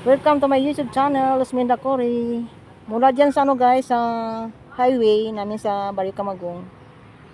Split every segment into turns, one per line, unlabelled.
Welcome to my YouTube channel, Lusminda Cory. Mula dyan sa ano guys, sa highway namin sa Barrio Camagong.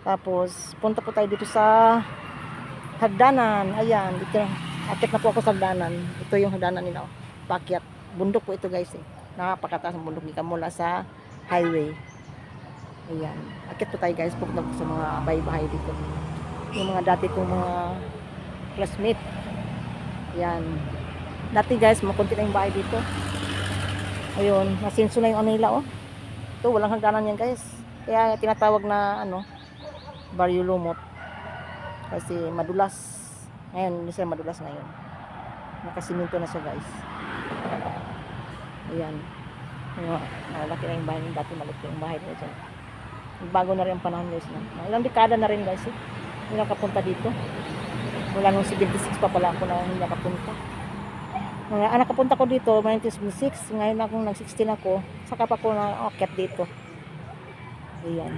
Tapos, punta po tayo dito sa hagdanan. Ayan, dito. Akit na po ako sa hagdanan. Ito yung hagdanan nila. oh. Pakyat. Bundok po ito guys eh. Napakataas ng bundok dito mula sa highway. Ayan. Akit po tayo guys. Pupunta po sa mga bahay-bahay dito. Yung mga dati kong mga classmate. Ayan. Dati guys, makunti lang yung bahay dito. Ayun, nasinso na yung ano nila oh. Ito, walang hagdanan yan guys. Kaya tinatawag na ano, Barrio Lumot. Kasi madulas. Ngayon, hindi siya madulas ngayon. Nakasiminto na siya guys. Ayan. Yung, malaki na yung bahay. Dati malaki yung bahay nila dyan. Bago na rin ang panahon guys. Na. Mga Ilang dekada na rin guys eh. Hindi nakapunta dito. Mula nung 76 pa pala ako na hindi nakapunta. Mga anak kapunta ko dito, 1976. Ngayon akong nag-16 ako. Saka pa ako na akyat dito. Ayan.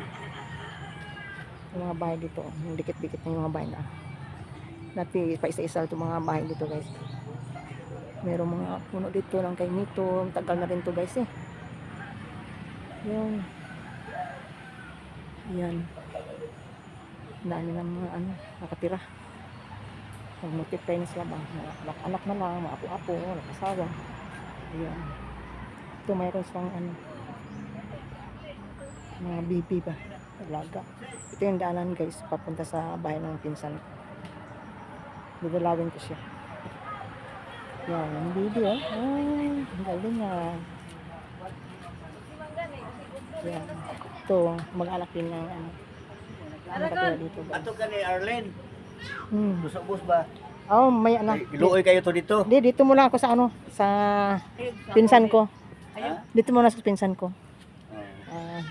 Yung mga bahay dito. Yung dikit-dikit yung mga bahay na. Dati pa isa-isa itong mga bahay dito guys. Merong mga puno dito ng kay Nito. Tagal na rin to guys eh. Yung Ayan. Ang Dami ng mga ano, nakatira. Nag-multiply na sila ba? Mga anak-anak na lang, mga apo-apo, nag-asawa. Ayan. Ito mayroon silang ano, mga bibi ba? Talaga. Ito yung daanan guys, papunta sa bahay ng pinsan ko. Bubulawin ko siya. Yan, yung bibi oh. Ay, ang galing niya. Yan. Ito, mag-alak din ng ano. Ano dito guys.
Ato ka ni Arlen.
Hmm.
Busog-bus ba?
Oh, may anak.
Iluoy kayo to dito.
Di, dito muna ako sa ano, sa pinsan ko.
Ha?
Dito muna sa pinsan ko. Ah.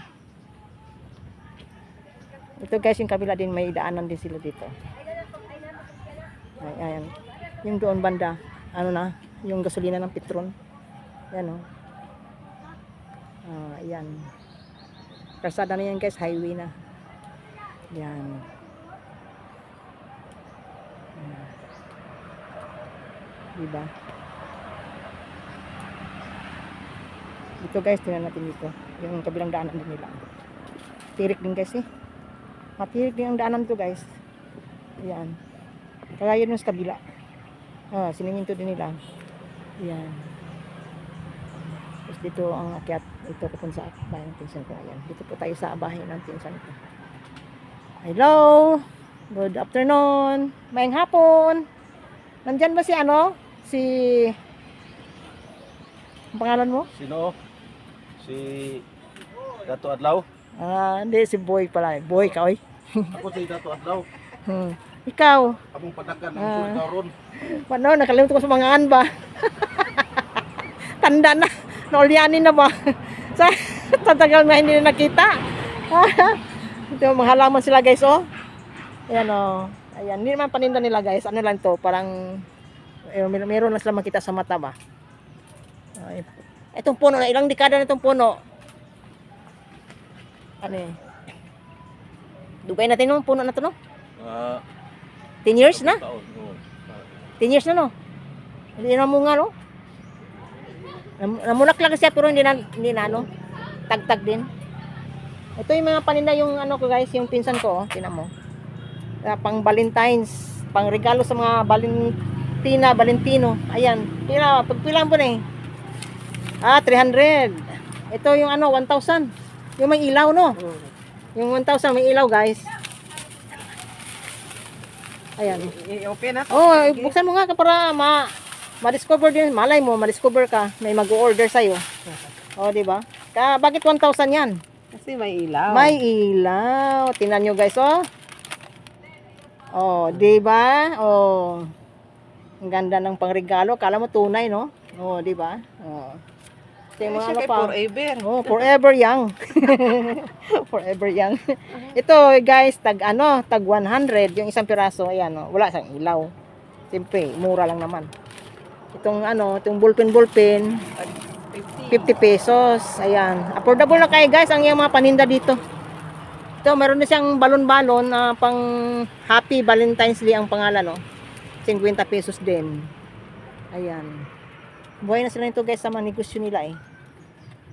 ito guys, yung kabila din, may daanan din sila dito. Ay, ayan. Yung doon banda, ano na, yung gasolina ng Petron. Yan o. Ah, ayan. Kalsada na yan guys, highway na. Yan. Ayan. Diba? Ito guys, tingnan natin dito. Yung kabilang daanan din nila. Tirik din guys eh. Matirik din ang daanan to guys. Ayan. Kaya yun yung sa kabila. Ah, siniminto din nila. Ayan. Tapos dito ang akyat. Ito ko sa bahay ng pinsan ko. Ayan. Dito po tayo sa bahay ng pinsan ko. Hello! Good afternoon! Mayang hapon! Nandyan ba si ano? Si... Ang pangalan mo?
Sino? Si Dato Adlaw.
Ah, hindi, si Boy pala. Boy ka, oy.
Ako si Dato Adlaw.
Hmm. Ikaw,
Among patakan ng
Ah.
uh. karon.
ano, nakalimutan ko sa mga an ba? Tanda na. Naulyanin na ba? sa tatagal na hindi na nakita. Ito, mga halaman sila guys, oh. Ayan, oh. Ayan, hindi naman paninda nila guys. Ano lang to, parang eh, mer- meron na sila makita sa mata ba. Ay, itong puno na, ilang dekada na itong puno. Ano eh. Dugay natin yung puno na to, no?
Ah,
10 years na?
taon. oo.
10 years na no. Hindi na munga no. Nam- Namulak lang siya pero hindi na, hindi na ano. Tagtag din. Ito yung mga paninda yung ano ko guys, yung pinsan ko, oh, tinan mo. Ah, pang Valentine's, pang regalo sa mga Valentina, Valentino. Ayan. Pila, pagpilan po na eh. Ah, 300. Ito yung ano, 1,000. Yung may ilaw no. Yung 1,000 may ilaw guys. Ayan.
I-open na
Oh, buksan mo nga ka para ma ma-discover din. Malay mo, ma-discover ka. May mag-order sa'yo. Oh, di ba? Ka, bakit 1,000 yan?
Kasi may ilaw.
May ilaw. Tingnan nyo guys, oh. Oh, di ba? Oh. Ang ganda ng pangregalo. Kala mo tunay, no? Oh, di ba? Oh. Ito yung mga ano pa.
forever.
Oh, forever young. forever young. Ito, guys, tag ano, tag 100, yung isang piraso, ayan, oh, wala sang ilaw. Siyempre, mura lang naman. Itong ano, itong ballpen,
50.
50 pesos. Ayan. Affordable na kayo, guys, ang yung mga paninda dito. Ito, meron na siyang balon-balon na pang Happy Valentine's Day ang pangalan, no. 50 pesos din. Ayan. Buhay na sila nito guys sa mga negosyo nila eh.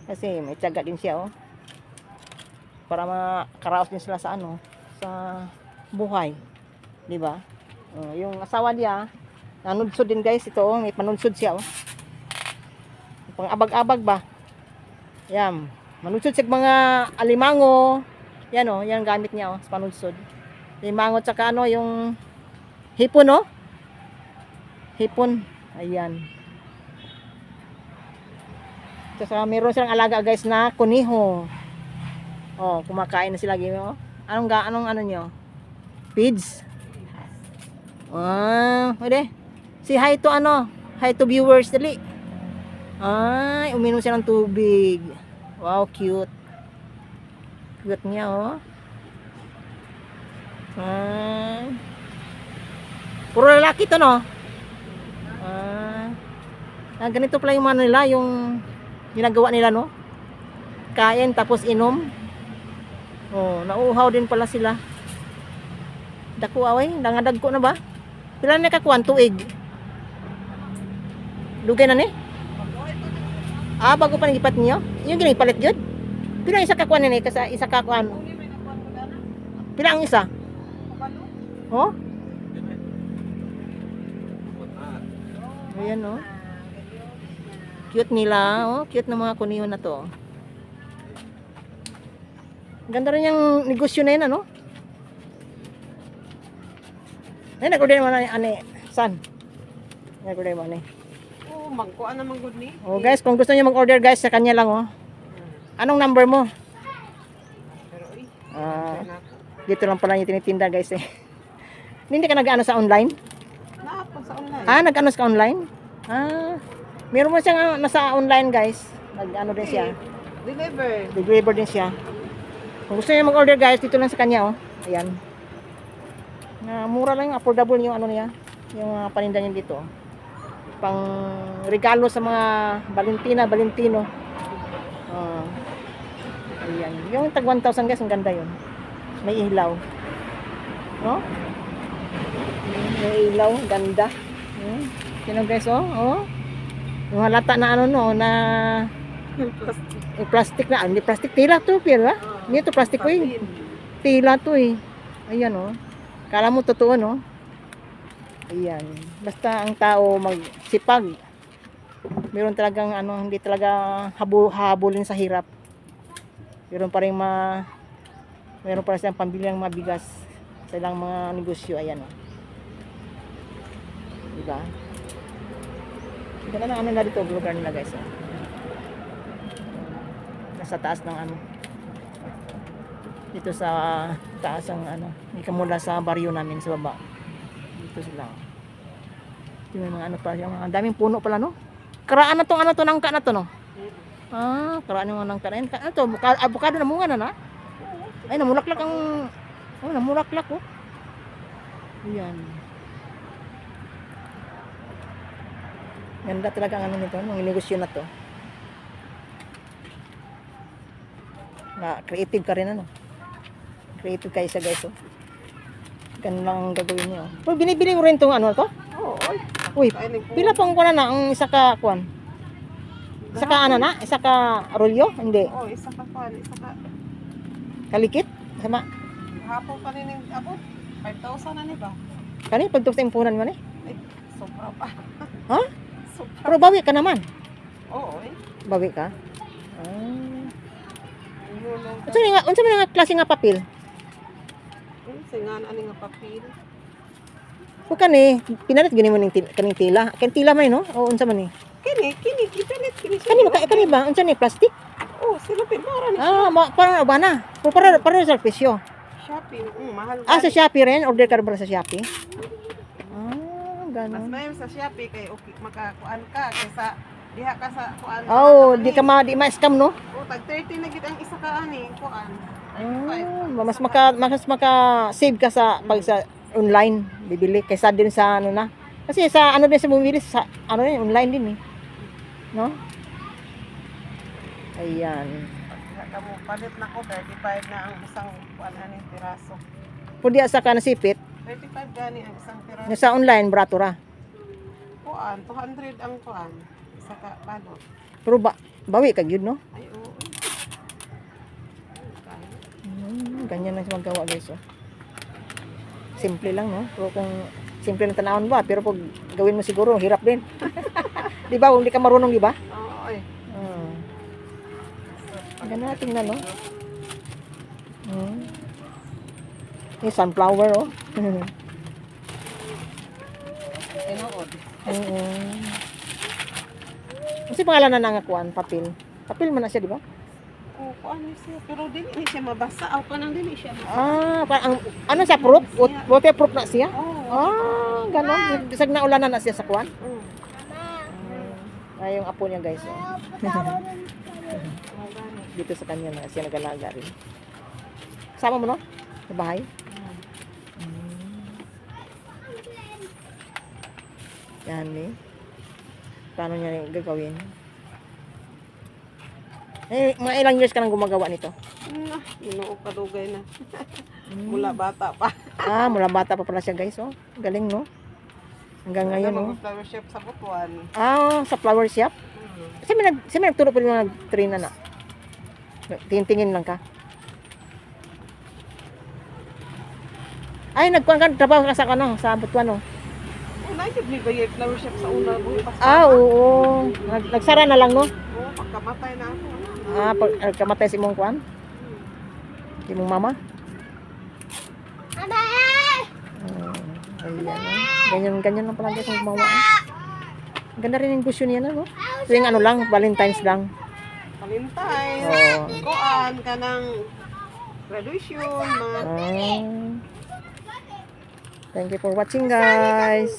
Kasi may tiyaga din siya oh. Para makaraos din sila sa ano, sa buhay. Di ba? Oh, yung asawa niya, nanudsod din guys ito oh, may panudsod siya oh. Pang abag-abag ba? Yan. Manudsod sa mga alimango. Yan oh, yan gamit niya oh, sa panudsod. Limango tsaka ano yung hipon oh. Hipon. Ayan. Tsaka meron silang alaga guys na kuniho. Oh, kumakain na sila game oh. Anong ga anong ano nyo? Feeds. Ah, pwede. Si hi to ano? Hi to viewers dali. Ay, uminom siya ng tubig. Wow, cute. Cute niya oh. Ah. Puro lalaki to no? Ah. ganito pala yung ano nila, yung ginagawa nila no? Kain tapos inom. Oh, nauuhaw din pala sila. Dako away, nangadagko na ba? Pila na kakuan tuig. Dugay na ni? Ah, bago pa nagipat niyo? Yung ginipalit yun? Pila isa kakuan ni kasi isa kakuan. Pila ang isa? Oh? Ayan oh. Cute nila, oh. Cute na mga kuniho na to. Ganda rin yung negosyo na yun, ano? Ay, nag-order mo na ani, san? Nag-order mo ni.
Oh, magkuan naman good ni.
Oh, guys, kung gusto niyo mag-order, guys, sa kanya lang, oh. Anong number mo?
Pero na ako.
dito lang pala yung tinitinda, guys, eh. Hindi ka nag-ano sa online?
Naapon sa online.
Ah, nag-ano ka online? Ah, meron mo siyang nasa online, guys. Nag-ano din siya.
Deliver.
Deliver din siya. Kung gusto niyo mag-order, guys, dito lang sa kanya, oh. Ayan. Na mura lang, affordable yung ano niya. Yung mga paninda niya dito. oh. Pang regalo sa mga Valentina, Valentino. Oh. Ayan. Yung tag 1,000 guys, ang ganda yun. May ilaw. No? May ilaw, ganda. Hmm. Sino guys, oh? Oh. Yung halata na ano no, na yung plastic na, hindi plastic, tila to, pila. Hindi to plastic ko eh. Tila to eh. Ayan oh. Kala mo totoo no? Ayan. Basta ang tao magsipag. Meron talagang ano, hindi talaga habo, habulin sa hirap. Meron pa rin ma meron pa rin silang pambili ng mabigas sa ilang mga negosyo. Ayan oh. Diba? Ganda na ano na dito, lugar nila guys. Oh. Nasa taas ng ano. Dito sa taas ang ano. Hindi ka mula sa baryo namin sa baba. Dito sila. Yung mga ano pa, yung mga daming puno pala no. Karaan na tong ano to nangka na to no. Ah, karaan yung nangka na yun. Ano to, avocado na munga na na. Ay, namulaklak ang Oh, namulaklak oh. Yan. Ganda talaga ang ano nito, ng negosyo na to. Na creative ka rin ano. Creative kayo sa guys oh. Ganun lang ang gagawin niyo. Pero binibili mo rin tong ano to?
Oo.
Uy, pila pang kuwan na ang isa ka kuwan? Isa ka ano na? Isa ka rolyo? Hindi.
Oh, isa ka kuan, isa ka.
Kalikit? Sama.
Hapon pa rin yung abot. 5,000 na ni ba?
Kani pagtok sa impunan mo ni.
Ay, sobra pa.
Ha?
Sobra.
Pero bawi ka naman.
Oo, oy.
Bawi ka. Ah. Unsa nga unsa man nga klase nga papel?
Singan ani nga papel.
Ko kani pinalit gani mo ning kaning tila. Kan tila man eh, no? O unsa man ni?
Kini, kini, ipilit, kini.
Kani ba kani ba unsa ni plastic?
Oh, sila pinara ni
Ah, ma, parang ba na? Pero para para sa presyo.
Shopee. Mm, mahal.
Ah, sa. Shopee rin, order ka rin ba sa Shopee?
Mas
ganun.
mayo sa Shopee kay okay makakuan ka kaysa diha ka sa kuan.
Oh, di ka ma di ma-scam no?
Oh, tag 30 na gid ang isa ka ani, kuan.
Ah, mas maka mas maka save ka sa pag sa online bibili kaysa din sa ano na. Kasi sa ano din sa bumili sa ano din online din eh. No? Ayan.
Diha ka mo palit na ko 35 na ang isang kuan ani piraso.
Pwede sa ka nasipit,
35 gani ang isang piraso.
nga sa online barato ra.
Kuan 200 ang kuan. Saka balot.
Pero ba, bawi kag yun, no?
Ay, oo.
Hmm, ganyan lang siya magawa guys, oh. Simple lang, no? Pero kung simple ng tanawon ba, pero pag gawin mo siguro, hirap din. di ba? Kung di ka marunong, di ba?
Oo, ay.
Hmm. Ganda tingnan, no? Hmm. Yung sunflower, oh.
Tinuod.
Oo. Kasi pangalan na nangakuan, papel. Papel man na siya, di ba?
Oo, ano siya. Pero dili ni siya mabasa. Ako pa nang dili siya mabasa.
Ah, parang, ano siya, proof? Wat- Waterproof na siya?
Oo.
Ah, ganon. Bisag na ulanan na siya sa kuan.
Oo.
Ay, yung apo niya, guys. Oh. Dito sa kanya na siya nag-alaga rin. Sama mo, no? Sa bahay? Yan, eh. Paano niya gagawin? Eh, mga ilang years ka nang gumagawa nito?
Ah, Ginoo kadugay na.
Hmm.
Mula bata pa.
Ah, mula bata pa pala siya, guys, oh. Galing, no? Hanggang ngayon, oh.
Flower shop sa Butuan.
Ah, sa flower shop?
Hmm.
Kasi may, nag, may nagturo pa rin mga nag-train na na. Tingin-tingin lang ka. Ay, nagkuhan ka, trabaho ka sa ano, sa Butuan, oh.
Oh, Bayay flower shop sa una. Bukas
Ah, oo. Nag, nagsara na lang, no?
Oo, pagkamatay na ako.
Ah, pag nagkamatay si mong kuan? Si mong mama? Oh, ayan, oh. Ganyan, ganyan lang pala guys ang gumawa. Oh. Ang Ganda rin yung gusto niya, no? Tuwing ano lang, Valentine's lang.
Valentine.
Oo.
Kuan ka ng graduation. Mga
Oh. Thank you for watching, guys.